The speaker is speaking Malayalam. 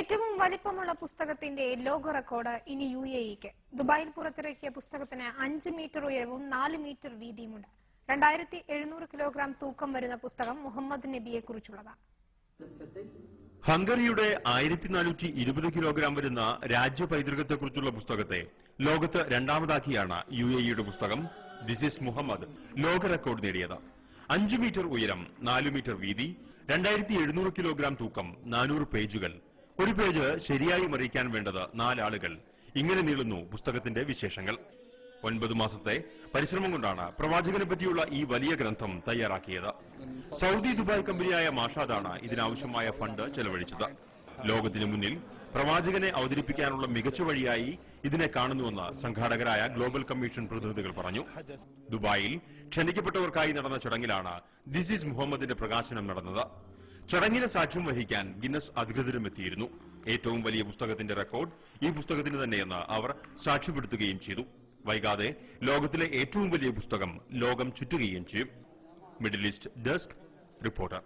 ഏറ്റവും വലിപ്പമുള്ള പുസ്തകത്തിന്റെ ലോക റെക്കോർഡ് ഇനി യു എ ഇക്ക്. ദുബായിൽ പുറത്തിറക്കിയ പുസ്തകത്തിന് അഞ്ച് മീറ്റർ ഉയരവും നാല് മീറ്റർ വീതിയുമുണ്ട്. രണ്ടായിരത്തി എഴുന്നൂറ് കിലോഗ്രാം തൂക്കം വരുന്ന പുസ്തകം മുഹമ്മദ് നബിയെ കുറിച്ചുള്ളതാണ്. ഹംഗറിയുടെ ആയിരത്തി നാനൂറ്റി ഇരുപത് കിലോഗ്രാം വരുന്ന രാജ്യ പൈതൃകത്തെക്കുറിച്ചുള്ള പുസ്തകത്തെ ലോകത്ത് രണ്ടാമതാക്കിയാണ് യു എ ഇയുടെ പുസ്തകം ദിസ് ഇസ് മുഹമ്മദ് ലോക റെക്കോർഡ് നേടിയത്. അഞ്ചു മീറ്റർ ഉയരം നാലു മീറ്റർ വീതി രണ്ടായിരത്തി എഴുന്നൂറ് കിലോഗ്രാം തൂക്കം നാനൂറ് പേജുകൾ. ഒരു പേജ് ശരിയായി മറിയിക്കാൻ വേണ്ടത് നാലാളുകൾ. ഇങ്ങനെ നീളുന്നു പുസ്തകത്തിന്റെ വിശേഷങ്ങൾ. ഒൻപത് മാസത്തെ പരിശ്രമം കൊണ്ടാണ് പ്രവാചകനെ പറ്റിയുള്ള ഈ വലിയ ഗ്രന്ഥം തയ്യാറാക്കിയത്. സൗദി ദുബായ് കമ്പനിയായ മാഷാദാണ് ഇതിനാവശ്യമായ ഫണ്ട് ചെലവഴിച്ചത്. ലോകത്തിനു മുന്നിൽ പ്രവാചകനെ അവതരിപ്പിക്കാനുള്ള മികച്ച വഴിയായി ഇതിനെ കാണുന്നുവെന്ന് സംഘാടകരായ ഗ്ലോബൽ കമ്മീഷൻ പ്രതിനിധികൾ പറഞ്ഞു. ദുബായിൽ ക്ഷണിക്കപ്പെട്ടവർക്കായി നടന്ന ചടങ്ങിലാണ് ദിസ് ഈസ് മുഹമ്മദിന്റെ പ്രകാശനം നടന്നത്. ചടങ്ങിന് സാക്ഷ്യം വഹിക്കാൻ ഗിന്നസ് അധികൃതരും എത്തിയിരുന്നു ഏറ്റവും വലിയ പുസ്തകത്തിന്റെ റെക്കോർഡ് ഈ പുസ്തകത്തിന് തന്നെയെന്ന് അവർ സാക്ഷ്യപ്പെടുത്തുകയും ചെയ്തു. വൈകാതെ ലോകത്തിലെ ഏറ്റവും വലിയ പുസ്തകം ലോകം ചുറ്റുകയും ചെയ്യും. Middle east desk reporter.